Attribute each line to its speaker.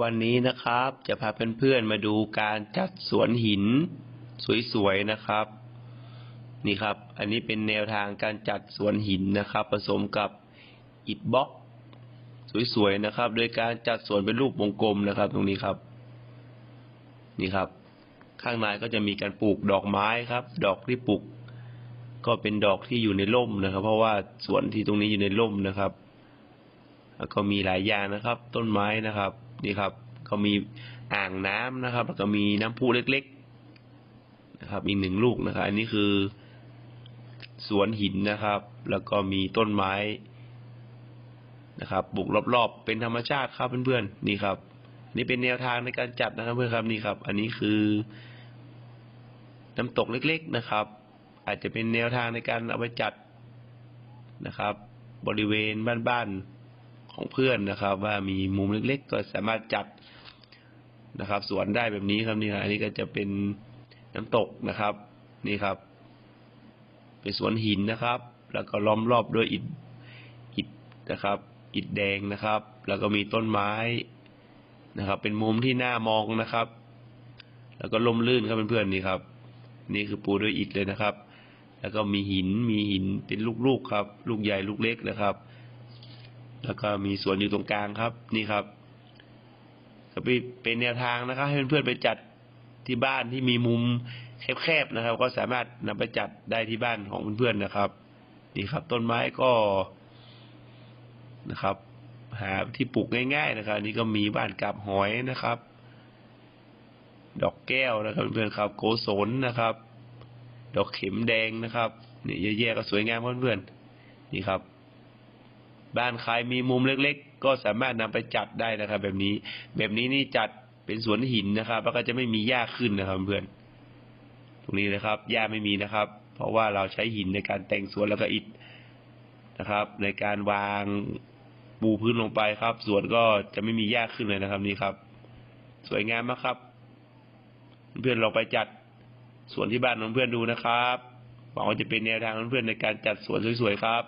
Speaker 1: วันนี้นะครับจะพาเพื่อนๆมาดูการจัดสวนหินสวยๆนะครับ นี่ครับ อันนี้เป็นแนวทางการจัดสวนหินนะครับ ผสมกับอิฐบล็อกสวยๆนะครับ โดยการจัดสวนเป็นรูปวงกลมนะครับ ตรงนี้ครับ นี่ครับ ข้างในก็จะมีการปลูกดอกไม้ครับ ดอกที่ปลูก ก็เป็นดอกที่อยู่ในร่มนะครับ เพราะว่าสวนที่ตรงนี้อยู่ในร่มนะครับ แล้วก็มีหลายอย่างนะครับ ต้นไม้นะครับ นี่ครับก็มีอ่างน้ำนะครับ แล้วก็มีน้ำพุเล็กๆนะครับ อีกหนึ่งลูกนะครับ อันนี้คือสวนหินนะครับ แล้วก็มีต้นไม้นะครับปลูกรอบๆ เป็นธรรมชาติครับเพื่อนๆนี่ครับ นี่เป็นแนวทางในการจัดนะครับเพื่อนครับนี่ครับ อันนี้คือ น้ำตกเล็กๆนะครับ อาจจะเป็นแนวทางในการเอาไปจัดนะครับ บริเวณบ้านๆ ของเพื่อนนะครับ ว่ามีมุมเล็กๆ ก็สามารถจัดนะครับ สวนได้แบบนี้ครับนี่ครับอันนี้ก็จะเป็นน้ำตกนะครับ นี่ครับ เป็นสวนหินนะครับ แล้วก็ล้อมรอบด้วยอิฐอิฐนะครับ อิฐแดงนะครับ แล้วก็มีต้นไม้นะครับ เป็นมุมที่น่ามองนะครับ แล้วก็ลมลื่นครับเพื่อนๆนี่ครับ นี่คือปูด้วยอิฐเลยนะครับ แล้วก็มีหินมีหินเป็นลูกๆครับ ลูกใหญ่ลูกเล็กนะครับ แล้วก็มีสวนอยู่ตรงกลางครับ นี่ครับ ก็เป็นแนวทางนะครับ ให้เพื่อนๆไปจัดที่บ้านที่มีมุมแคบๆนะครับ ก็สามารถนำไปจัดได้ที่บ้านของเพื่อนๆนะครับ นี่ครับ ต้นไม้ก็นะครับ หาที่ปลูกง่ายๆนะครับนี่ก็มีบ้านกับหอยนะครับ ดอกแก้วนะครับเพื่อนๆครับ โกศลนะครับ ดอกเข็มแดงนะครับนี่เยอะแยะก็สวยงามเพื่อนๆนี่ครับ บ้านใครมีมุมเล็กๆ ก็สามารถนำไปจัดได้นะครับ แบบนี้ แบบนี้นี่จัดเป็นสวนหินนะครับแล้วก็จะไม่มีหญ้าขึ้นนะครับเพื่อนตรงนี้นะครับหญ้าไม่มีนะครับ เพราะว่าเราใช้หินในการแต่งสวนแล้วก็อิฐนะครับ ในการวางปูพื้นลงไปครับ สวนก็จะไม่มีหญ้าขึ้นเลยนะครับ นี่ครับ สวยงามมากครับ เพื่อนลองไปจัดสวนที่บ้านของเพื่อนดูนะครับหวังว่าจะเป็นแนวทางของเพื่อนในการจัดสวนสวยๆครับ